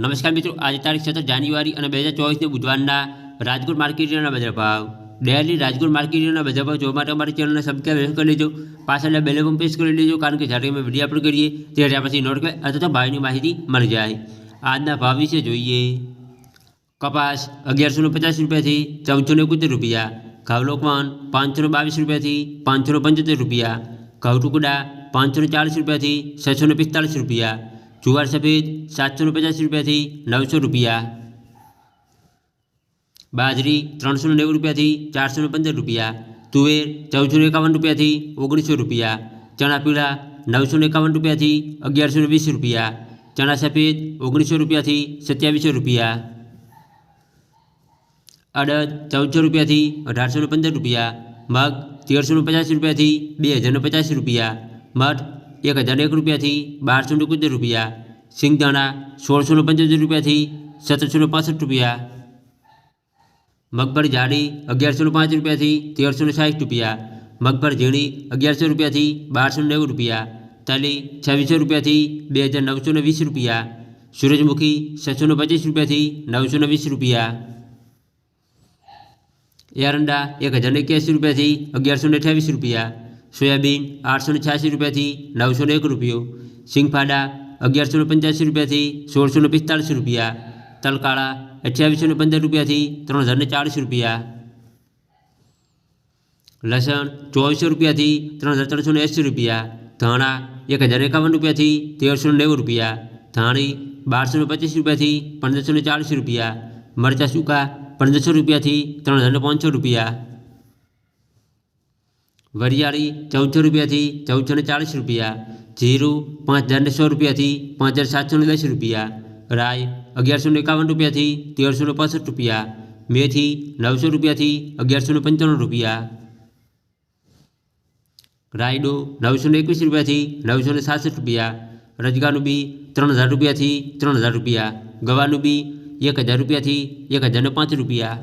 નમસ્કાર મિત્રો, આજે તારીખ સત્તર જાન્યુઆરી અને બે હજાર ચોવીસને બુધવારના રાજકોટ માર્કેટના બજાર ભાવ. ડેલી રાજકોટ માર્કેટના બજાર ભાવ જોવા માટે અમારી ચેનલને સબસ્ક્રાઈબ કરી લેજો. પાછળના બેલ પણ પ્રેસ કરી લેજો, કારણ કે જ્યારે અમે વીડિયો અપલોડ કરીએ, ત્યારે પછી નોટિફાઈ અથવા તો ભાવની માહિતી મળી જાય. આજના ભાવ વિશે જોઈએ. કપાસ અગિયારસો પચાસ રૂપિયાથી ચૌદસો એકોતેર રૂપિયા ઘઉં પણ પાંચસો બાવીસ રૂપિયાથી પાંચસો પંચોતેર રૂપિયા, ઘઉ ટુકડા પાંચસો ચાલીસ રૂપિયાથી છસો ને પિસ્તાલીસ રૂપિયા જુવાર સફેદ, સાતસો પચાસ રૂપિયાથી નવસો રૂપિયા. બાજરી ત્રણસો નેવું રૂપિયાથી ચારસો પંદર રૂપિયા. તુવેર ચૌદસો એકાવન રૂપિયાથી ઓગણીસો રૂપિયા. ચણા પીળા નવસો એકાવન રૂપિયાથી અગિયારસો વીસ રૂપિયા. ચણા સફેદ ઓગણીસો રૂપિયાથી સત્યાવીસો રૂપિયા. અડદ ચૌદસો રૂપિયાથી અઢારસો પંદર રૂપિયા. મગ તેરસો પચાસ રૂપિયાથી બે હજાર ને પચાસ રૂપિયા. મઠ એક હજાર એક રૂપિયાથી બારસો ને એકોતેર રૂપિયા સિંગદાણા સોળસો ને પંચોતેર રૂપિયાથી સત્તરસો ને પાસઠ રૂપિયા મગફળી જાડી અગિયારસો ને પાંચ રૂપિયાથી તેરસો ને સાઠ રૂપિયા મગફળી ઝીણી અગિયારસો રૂપિયાથી બારસો ને નેવું રૂપિયા તલી છવ્વીસો રૂપિયાથી બે હજાર નવસો ને વીસ રૂપિયા સૂરજમુખી છસો ને પચીસ રૂપિયાથી નવસો ને વીસ રૂપિયા એરંડા એક હજાર ને એક્યાસી રૂપિયાથી અગિયારસો ને અઠ્યાવીસ રૂપિયા સોયાબીન આઠસો ને છ્યાસી રૂપિયાથી નવસો ને એક રૂપિયો સિંગફાડા અગિયારસો ને પંચ્યાસી રૂપિયાથી સોળસો ને પિસ્તાળીસ રૂપિયા તલકાળા અઠ્યાવીસો ને પંદર રૂપિયાથી ત્રણ હજાર ને ચાળીસ રૂપિયા લસણ ચોવીસો રૂપિયાથી ત્રણ હજાર ત્રણસો ને એંસી રૂપિયા ધાણા એક હજાર એકાવન રૂપિયાથી તેરસો ને નેવું રૂપિયા ધાણી બારસો ને પચીસ રૂપિયાથી પંદરસો ને ચાળીસ રૂપિયા મરચાં સૂકા પંદરસો રૂપિયાથી ત્રણ હજાર ને પાંચસો રૂપિયા વરિયાળી ચૌદસો રૂપિયાથી ચૌદસો ને ચાળીસ રૂપિયા, જીરું પાંચ હજાર ને સો રૂપિયાથી પાંચ હજાર સાતસો દસ રૂપિયા રાય અગિયારસો એકાવન રૂપિયાથી તેરસો પાસઠ રૂપિયા, મેથી નવસો રૂપિયાથી અગિયારસો ને પંચાણું રૂપિયા, રાયડો નવસો એકવીસ રૂપિયાથી નવસો ને સાસઠ રૂપિયા, રજગાનું બી ત્રણ હજાર રૂપિયાથી ત્રણ હજાર રૂપિયા, ગવાનું બી એક હજાર રૂપિયાથી એક હજાર ને પાંચ રૂપિયા